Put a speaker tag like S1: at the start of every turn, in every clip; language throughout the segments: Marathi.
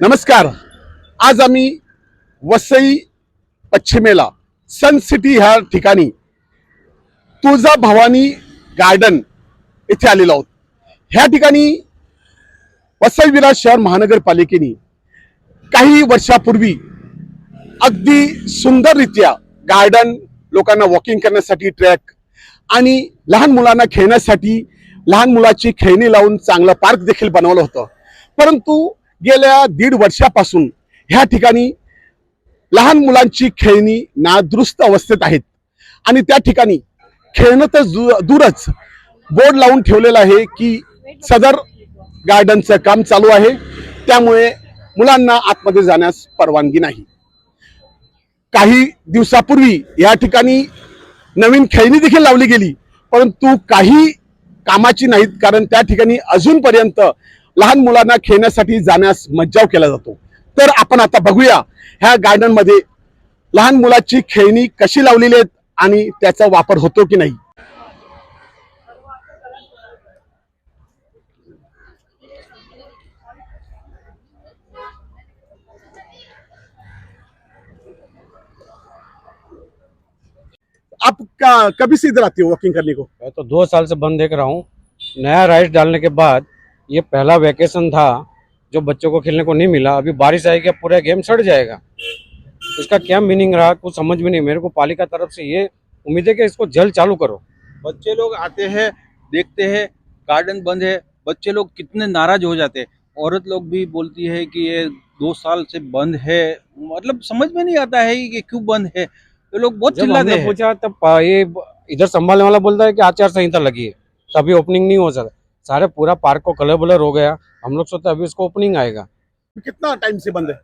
S1: नमस्कार. आज आम्ही वसई पश्चिमेला सन सिटी ह्या ठिकाणी तुळजा भवानी गार्डन येथे आलेलो आहोत. ह्या ठिकाणी वसई विरार शहर महानगरपालिकेने काही वर्षापूर्वी अगदी सुंदररित्या गार्डन लोकांना वॉकिंग करण्यासाठी ट्रॅक आणि लहान मुलांना खेळण्यासाठी लहान मुलाची खेळणी लावून चांगलं पार्क देखील बनवलं होतं. परंतु गेल्या दीड वर्षापासून ह्या ठिकाणी लहान मुलांची खेळणी नादुरुस्त अवस्थेत आहेत. आणि त्या ठिकाणी खेळणं तर दूरच. बोर्ड लावून ठेवलेलं आहे की सदर गार्डनचं काम चालू आहे. त्यामुळे मुलांना आतमध्ये जाण्यास परवानगी नाही. काही दिवसापूर्वी या ठिकाणी नवीन खेळणी देखील लावली गेली. परंतु काही कामाची नाहीत कारण त्या ठिकाणी अजूनपर्यंत लहान मुलांना खेळण्यासाठी जाण्यास मज्जाव केला जातो. तर आपण आता बघूया ह्या गार्डनमध्ये लहान मुलाची खेळणी कशी लावलेली आहेत आणि त्याचा वापर होतो की नाही. आप का, कभी से इधर हो वॉकिंग करने को?
S2: मैं तो दो साल से बंद देख रहा हूँ। नया राइट डालने के बाद ये पहला वैकेशन था जो बच्चों को खेलने को नहीं मिला। अभी बारिश आएगी पूरा गेम सड़ जाएगा। इसका क्या मीनिंग रहा कुछ समझ में नहीं। मेरे को पालिका तरफ़ से ये उम्मीद है कि इसको जल्द चालू करो।
S3: बच्चे लोग आते हैं देखते हैं गार्डन बंद है बच्चे लोग कितने नाराज़ हो जाते हैं। औरत लोग भी बोलती है कि ये दो साल से बंद है। मतलब समझ में नहीं आता है कि क्यों बंद है। तो लोग बहुत चिल्लाते हैं।
S2: पूछा तब ये इधर संभालने वाला बोलता है कि आचार संहिता लगी है। तभी ओपनिंग नहीं हो सकता। सारे पूरा पार्क को कलर बलर हो गया। हम लोग सोचते हैं अभी इसको ओपनिंग आएगा।
S1: कितना टाइम से बंद है?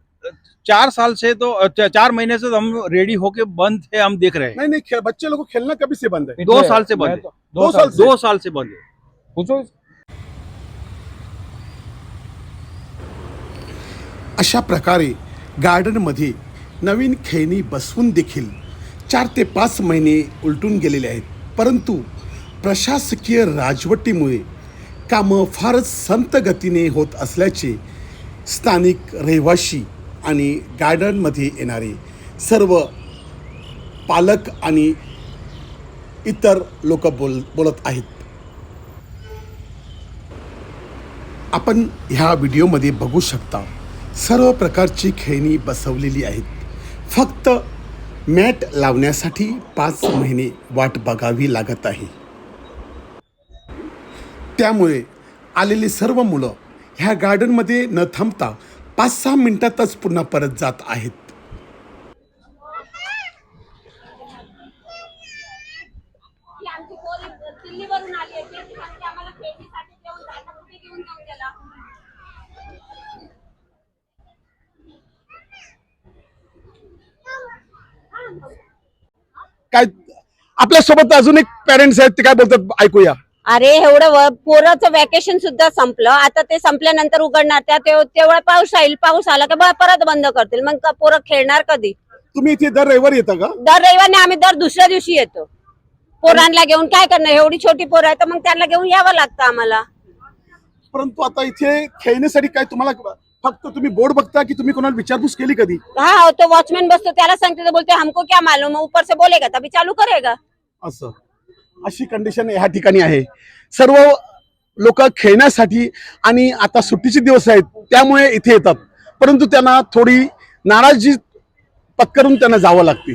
S3: चार साल से तो चार महीने से तो हम रेडी होके बंद है हम देख रहे हैं।
S1: नहीं नहीं बच्चे लोगों को खेलना कभी से बंद है?
S3: दो साल से बंद है।
S1: दो साल?
S3: दो साल से बंद है।
S2: पूछो
S1: अशा प्रकारे गार्डनमध्ये नवीन खेळणी बसवून देखील चार ते पाच महिने उलटून गेलेले आहेत. परंतु प्रशासकीय राजवटीमुळे कामं फारच संत गतीने होत असल्याचे स्थानिक रहिवाशी आणि गार्डनमध्ये येणारे सर्व पालक आणि इतर लोक बोल बोलत आहेत. आपण ह्या व्हिडिओमध्ये बघू शकता सर्व प्रकारची खेळणी बसवलेली आहेत. फक्त मॅट लावण्यासाठी पाच महिने वाट बघावी लागत आहे. त्यामुळे आलेली सर्व मुलं ह्या गार्डनमध्ये न थांबता पाच सहा मिनिटातच पुन्हा परत जात आहेत. काय आपल्यासोबत अजून एक पॅरेंट्स आहेत ते काय बोलतात? ऐकूया.
S4: अरे एवढं पोराचं वॅकेशन सुद्धा संपलं. आता ते संपल्यानंतर उघडणार त्या तेव- तेवढा पाऊस येईल पाऊस आला की परत बंद करतील. मग पोरं खेळणार कधी?
S1: तुम्ही इथे दर रविवारी येता का?
S4: दर रविवारी आम्ही दर दुसऱ्या दिवशी येतो. पोरांना घेऊन काय करणार? एवढी छोटी पोरं आहे तर मग त्यांना घेऊन यावं लागतं आम्हाला.
S1: परंतु आता इथे खेळण्यासाठी काय तुम्हाला फक्त तुम्ही बोर्ड बघता की तुम्ही कोणाला विचारपूस केली कधी?
S4: हा तो वॉचमॅन बसतो त्याला सांगते बोलते हमको क्या मालूम? ऊपर से बोलेगा तभी चालू करेगा.
S1: असं. अशी कंडिशन ह्या ठिकाणी आहे. सर्व लोक खेळण्यासाठी आणि आता सुट्टीचे दिवस आहेत त्यामुळे इथे येतात. परंतु त्यांना थोडी नाराजी पत्करून त्यांना जावं लागते.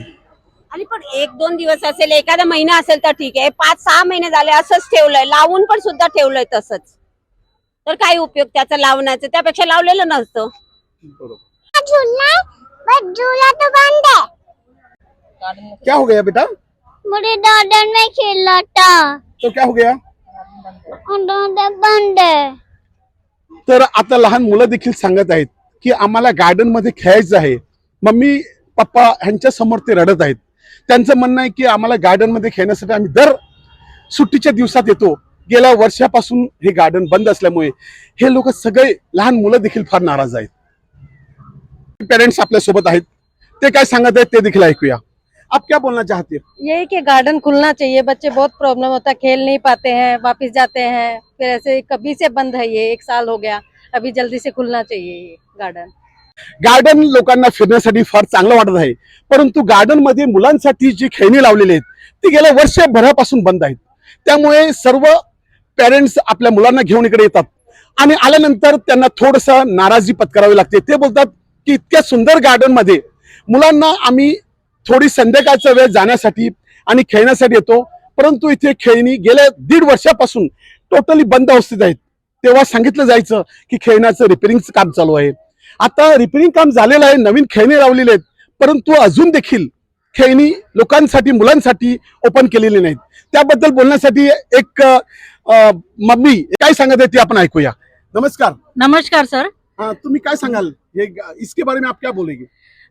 S4: आणि पण एक दोन दिवस असेल एखादा महिना असेल तर ठीक आहे. पाच सहा महिने झाले असंच ठेवलंय. लावून पण सुद्धा ठेवलंय तसंच. तर काय उपयोग त्याचा लावण्याचा? त्यापेक्षा लावलेलं नसतं.
S5: झूलना बस झूला तो बंद
S1: क्या हो गया बेटा?
S5: मुझे गार्डन में खेलना था।
S1: तो क्या हो गया?
S5: गार्डन बंद है।
S1: तर आता लहान मुलं देखील सांगत आहेत की आम्हाला गार्डनमध्ये खेळायचं आहे. मम्मी पप्पा ह्यांच्या समोर ते रडत आहेत. त्यांचं म्हणणं आहे की आम्हाला गार्डनमध्ये खेळण्यासाठी आम्ही दर सुट्टीच्या दिवसात येतो. गेल्या वर्षापासून हे गार्डन बंद असल्यामुळे हे लोक सगळे लहान मुलं देखील फार नाराज आहेत. पेरेंट्स आपल्यासोबत आहेत. ते काय सांगत आहेत ते देखील ऐकूया. आप क्या बोलना चाहते हो?
S6: यही कि गार्डन खुलना चाहिए बच्चे बहुत प्रॉब्लम होता है खेल नहीं पाते हैं वापस जाते हैं फिर ऐसे कभी से बंद है ये एक साल हो गया अभी जल्दी से खुलना चाहिए ये गार्डन
S1: गार्डन लोकांना फिरण्यासाठी फार चांगलं वाटत आहे परंतु गार्डनमध्ये मुलांसाठी जी खेळणी लावलेली आहेत ती गेल्या वर्षभरापासून बंद आहेत. त्यामुळे सर्व पेरेंट्स आपल्या मुलांना घेऊन इकडे येतात. आणि आल्यानंतर त्यांना थोडस नाराजी पत्करावी लागते. ते बोलतात की इतक्या सुंदर गार्डनमध्ये मुलांना आम्ही थोडी संध्याकाळचा वेळ जाण्यासाठी आणि खेळण्यासाठी येतो. परंतु इथे खेळणी गेल्या दीड वर्षापासून टोटली बंद अवस्थेत आहेत. तेव्हा सांगितलं जायचं की खेळण्याचं रिपेरिंगचं काम चालू आहे. आता रिपेरिंग काम झालेलं आहे नवीन खेळणी लावलेले आहेत. परंतु अजून देखील खेळणी लोकांसाठी मुलांसाठी ओपन केलेली नाहीत. त्याबद्दल बोलण्यासाठी एक मम्मी काय सांगत आहे ते आपण ऐकूया. नमस्कार.
S7: नमस्कार सर.
S1: हाँ, तुम्ही काय सांगाल? ये इसके बारे में आप क्या बोलेंगे?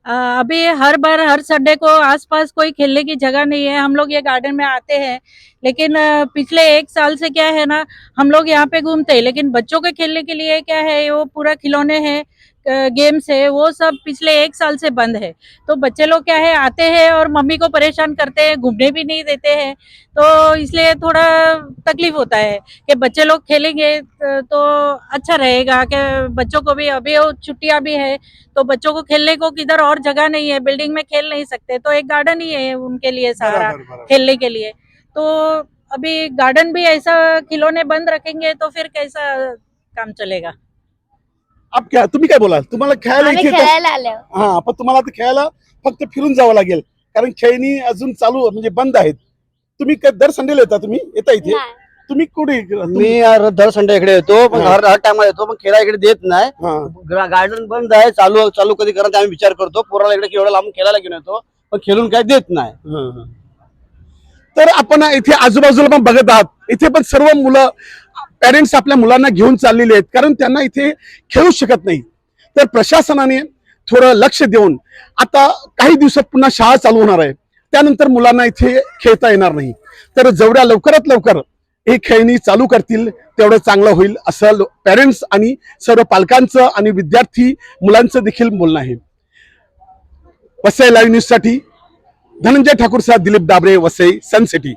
S7: अभी हर बार, हर संडे को आसपास कोई खेलने की जगह नहीं है। हम लोग ये गार्डन में आते हैं, लेकिन पिछले एक साल से क्या है ना, हम लोग यहाँ पे घूमते हैं, लेकिन बच्चों के खेलने के लिए क्या है, वो पूरा खिलौने हैं गेम्स है वो सब पिछले एक साल से बंद है। तो बच्चे लोग क्या है आते हैं और मम्मी को परेशान करते हैं घूमने भी नहीं देते हैं। तो इसलिए थोड़ा तकलीफ़ होता है कि बच्चे लोग खेलेंगे तो अच्छा रहेगा कि बच्चों को भी अभी छुट्टियाँ भी है तो बच्चों को खेलने को किधर और जगह नहीं है बिल्डिंग में खेल नहीं सकते। तो एक गार्डन ही है उनके लिए सहारा खेलने के लिए। तो अभी गार्डन भी ऐसा खिलौने बंद रखेंगे तो फिर कैसा काम चलेगा?
S1: आप क्या तुम्ही काय बोलाल तुम्हाला खेळायला
S5: आम्ही
S1: इथे येतं?
S5: खेळायला आलो
S1: हा पण तुम्हाला आता खेळायला फक्त फिरून जावं लागेल कारण खेळणी अजून चालू म्हणजे बंद आहेत तुम्ही क- दर संडेला येता तुम्ही येता इथे
S5: नाही.
S1: तुम्ही कुठे तुम-
S8: मी यार दर संडे इकडे येतो पण
S1: हा.
S8: हर हर टायमाला येतो पण खेळा इकडे देत नाही
S1: हा.
S8: गार्डन बंद आहे चालू चालू कधी करायचं आम्ही विचार करतो पोराला इकडे केवढं लांब खेळायला घेऊन येतो पण खेळून काय देत नाही.
S1: तर आपण इथे आजूबाजूला पण बघत आहात इथे पण सर्व मुलं पेरेंट्स आपल्या मुलांना घेऊन चाललेले आहेत कारण त्यांना इथे खेळू शकत नाही. तर प्रशासनाने थोडं लक्ष देऊन आता काही दिवसात पुन्हा शाळा चालू होणार आहे. त्यानंतर मुलांना इथे खेळता येणार नाही. तर जेवढ्या लवकरात लवकर हे खेळणी चालू करतील तेवढं चांगलं होईल असं पेरेंट्स आणि सर्व पालकांचं आणि विद्यार्थी मुलांचं देखील बोलणं आहे. वसई लाईव्ह न्यूजसाठी धनंजय ठाकूर साहेब दिलीप दाबरे वसई सनसिटी